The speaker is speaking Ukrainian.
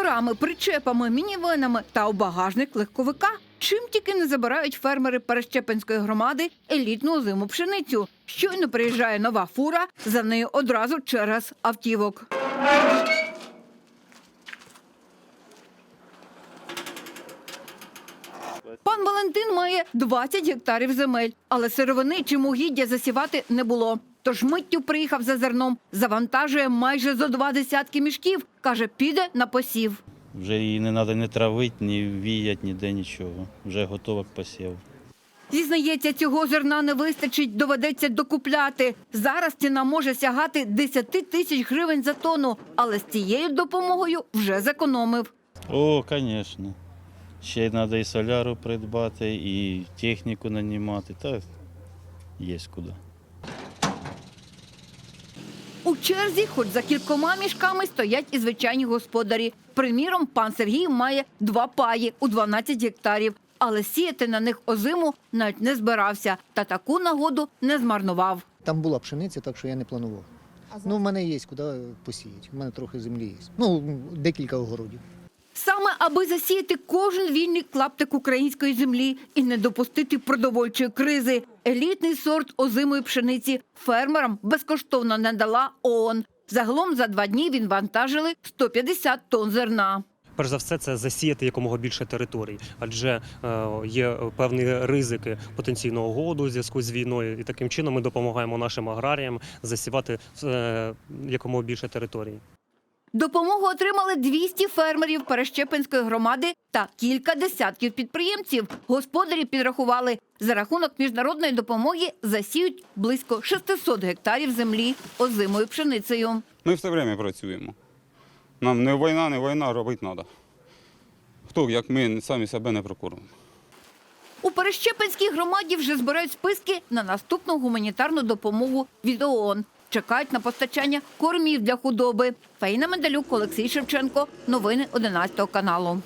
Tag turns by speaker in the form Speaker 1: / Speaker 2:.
Speaker 1: тракторами, причепами, мінівенами та у багажник легковика. Чим тільки не забирають фермери Перещепинської громади елітну озиму пшеницю. Щойно приїжджає нова фура, за нею одразу через автівок. Пан Валентин має 20 гектарів земель, але сировини чи угіддя засівати не було. Тож миттю приїхав за зерном, завантажує майже зо два десятки мішків. Каже, піде на посів.
Speaker 2: Вже її не треба ні травити, ні віяти, ніде нічого. Вже готова к посіву.
Speaker 1: Зізнається, цього зерна не вистачить, доведеться докупляти. Зараз ціна може сягати 10 тисяч гривень за тонну, але з цією допомогою вже зекономив.
Speaker 2: О, звісно. Ще й треба і соляру придбати, і техніку нанімати. Та є куди.
Speaker 1: У черзі, хоч за кількома мішками, стоять і звичайні господарі. Приміром, пан Сергій має два паї у 12 гектарів, але сіяти на них озиму навіть не збирався та таку нагоду не змарнував.
Speaker 3: Там була пшениця, так що я не планував. Ну, в мене є куди посіяти. У мене трохи землі є. Ну, декілька огородів.
Speaker 1: Саме аби засіяти кожен вільний клаптик української землі і не допустити продовольчої кризи. Елітний сорт озимої пшениці фермерам безкоштовно надала ООН. Загалом за два дні він вантажили 150 тонн зерна.
Speaker 4: Перш за все, це засіяти якомога більше територій, адже е, є певні ризики потенційного голоду у зв'язку з війною, і таким чином ми допомагаємо нашим аграріям засівати е, якомога більше територій.
Speaker 1: Допомогу отримали 200 фермерів Перещепинської громади та кілька десятків підприємців. Господарі підрахували, за рахунок міжнародної допомоги засіють близько 600 гектарів землі озимою пшеницею.
Speaker 5: Ми все время працюємо. Нам не війна, не війна, робити треба. Хто, як ми самі себе не прокуримо.
Speaker 1: У Перещепинській громаді вже збирають списки на наступну гуманітарну допомогу від ООН. Чекають на постачання кормів для худоби. Фаїна Медалюк, Олексій Шевченко. Новини 11 каналу.